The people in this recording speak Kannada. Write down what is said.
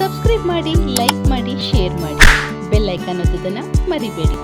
ಸಬ್ಸ್ಕ್ರೈಬ್ ಮಾಡಿ ಲೈಕ್ ಮಾಡಿ ಶೇರ್ ಮಾಡಿ. ಬೆಲ್ ಐಕಾನ್ ಒತ್ತೋದನ್ನು ಮರಿಬೇಡಿ.